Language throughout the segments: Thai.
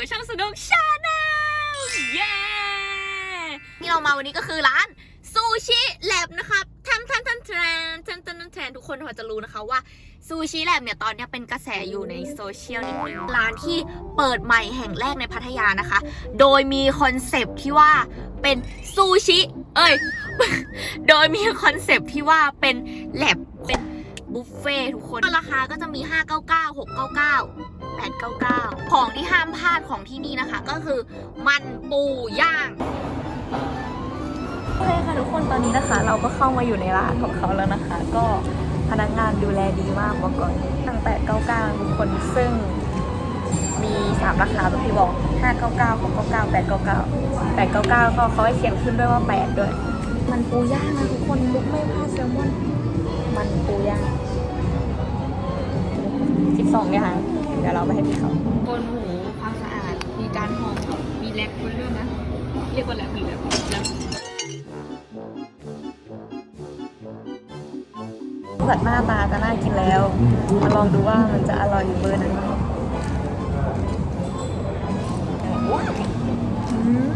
กับช่างสนุกชาแนลเย้ที่เรามาวันนี้ก็คือร้านซูชิแลบนะครับทันทันทันแทนทันทันทันแทนทุกคนพอจะรู้นะคะว่าซูชิแลบเนี่ยตอนนี้เป็นกระแสอยู่ในโซเชียลนิดนึงร้านที่เปิดใหม่แห่งแรกในพัทยานะคะ โดยมีคอนเซปที่ว่าเป็นซูชิ เอ้ย โดยมีคอนเซปที่ว่าเป็นแลบเป็น บุฟเฟ่ทุกคน ราคาก็จะมี 599 699 899 ของที่ห้ามพลาดของที่นี่นะคะ ก็คือมันปูย่างโอเคค่ะทุกคนตอนนี้นะคะ เราก็เข้ามาอยู่ในร้านของเขาแล้วนะคะ ก็พนักงานดูแลดีมากบอกก่อนตั้งแต่99ทุกคนซึ่งมี 3 ราคาแบบที่บอก 599 699 899 899 ก็เขาให้เขียนขึ้นด้วยว่า 8 ด้วย มันปูย่างนะทุกคนลุกไม่พลาดแซลมอน มันปูย่าง12อย่างเดี๋ยวเราไปให้พี่เขาบนหูความสะอาด มีการหอมมีแลกคนด้วยนะ เรียกว่าแลกหรือแลกแลกจากหน้าตาจะน่ากินแล้วมาลองดูว่ามันจะอร่อยอยู่เบอร์ไหนอืม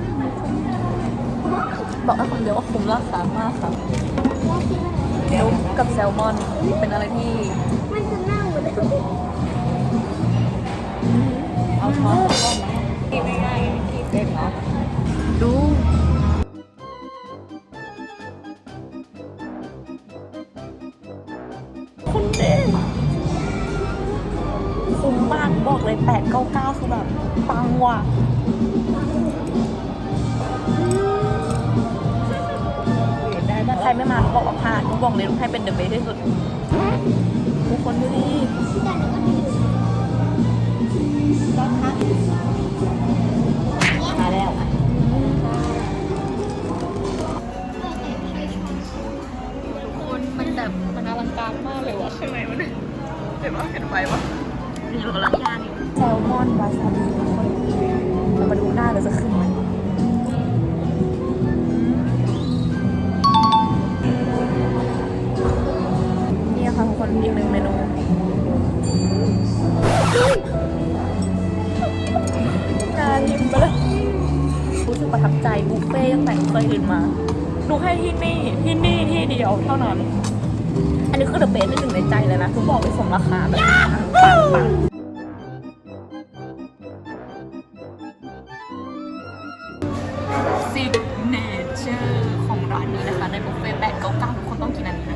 บอกได้คำเดียวว่าคุ้มราคามากค่ะ นุกกับแซลมอนเป็นอะไรที่ มันจะเน่าเลยเอาช้อนกินง่ายๆกินเด็กเนาะดูคุณเด้คุ้มมากบอกเลยแปดเก้าเก้าคือแบบปังว่ะ ใครไม่มาลูกบอกว่าพลาดลูกบอกเลยลูกให้เป็นเดอะเบสที่สุดทุกคนดูดิมาแล้วทุกคนมันแบบมันอลังการมากเลยว่ะใช่ไหมมันเห็นว่าเห็นไฟปะนี่เรากำลังย่างแซลมอนวาซาบิ ค่ะทุกคนอีกหนึ่งเมนูงานยิ้มไปเลยรู้สึกประทับใจบุฟเฟ่ต์ตั้งแต่เคยเห็นมา ดูให้ที่นี่ที่นี่ที่เดียวเท่านั้น อันนี้คือเดอะเบสที่หนึ่งในใจเลยนะทุกบอกไปสมราคาแบบปังปังซิกเนเจอร์ของร้านนี้นะคะ ในบุฟเฟ่ต์แปดเก้าเก้าทุกคนต้องกินอันนี้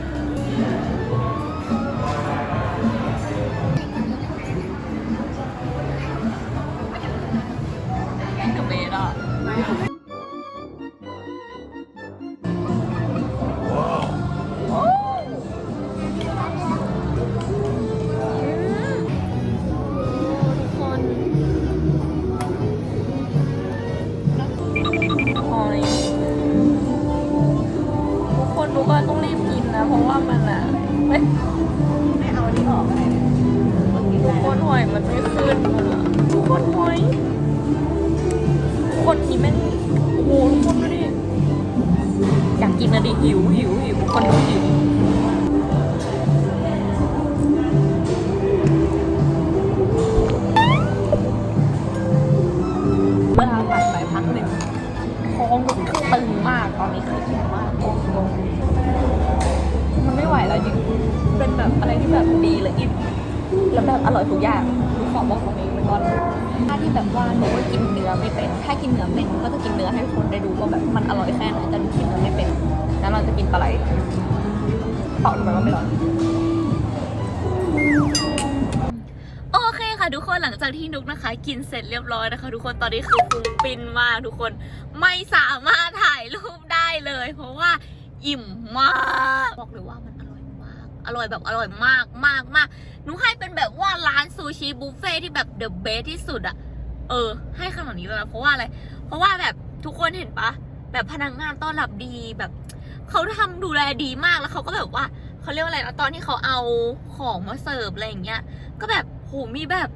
คนหอยคนทีแม่งโอ้โหทุกคนดูดิอยากกินนะดิหิวหิวหิวทุกคนดูหิวเวลาผ่านไปพักหนึ่งท้องแบบตึงมากตอนนี้คืออิ่มมากมันไม่ไหวแล้วจริงเป็นแบบอะไรที่แบบดีและอิ่มแล้วแบบอร่อยทุกอย่าง หนูขอบอกตรงนี้ไปก่อนถ้าที่แบบว่าหนูก็กินเนื้อไม่เป็น ถ้ากินเนื้อเป็นก็จะกินเนื้อให้ทุกคนได้ดูว่าแบบมันอร่อยแค่ไหนแต่หนูกินเนื้อไม่เป็นแล้วเราจะกินปลาไหลเปล่าทำไมว่าไม่ร้อนโอเคค่ะทุกคนหลังจากที่นุกนะคะ กินเสร็จเรียบร้อยนะคะ ทุกคนตอนนี้คือพุงปินมากทุกคนไม่สามารถถ่ายรูปได้เลย เพราะว่าอิ่มมากบอกเลยว่ามัน อร่อยแบบอร่อยมากมากมากหนูให้เป็นแบบว่าร้านซูชิบุฟเฟ่ที่แบบเดอะเบสที่สุดอะเออ ให้ขนาดนี้แล้วนะเพราะว่าอะไร เพราะว่าแบบทุกคนเห็นปะแบบพนักงานต้อนรับดีแบบเขาทำดูแลดีมากแล้วเขาก็แบบว่าเขาเรียกว่าอะไรนะตอนที่เขาเอาของมาเสิร์ฟอะไรอย่างเงี้ยก็แบบโหมีแบบ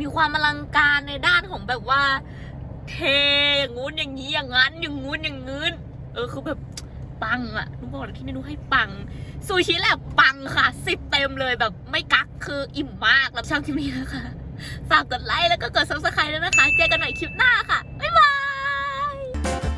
มีความอลังการในด้านของแบบว่า เทอย่างงู้นอย่างนี้อย่างนั้นอย่างงู้นอย่างงื้นเออคือแบบปังอะ บอกเลยที่เมนูให้ปัง ซูชิแหละปังค่ะสิบเต็มเลยแบบไม่กักคืออิ่มมากแล้วชองที่มีนะคะ ฝากกดไลค์แล้วก็กดซับสไครต์ด้วยนะคะ เจอกันใหม่คลิปหน้าค่ะ บ๊ายบาย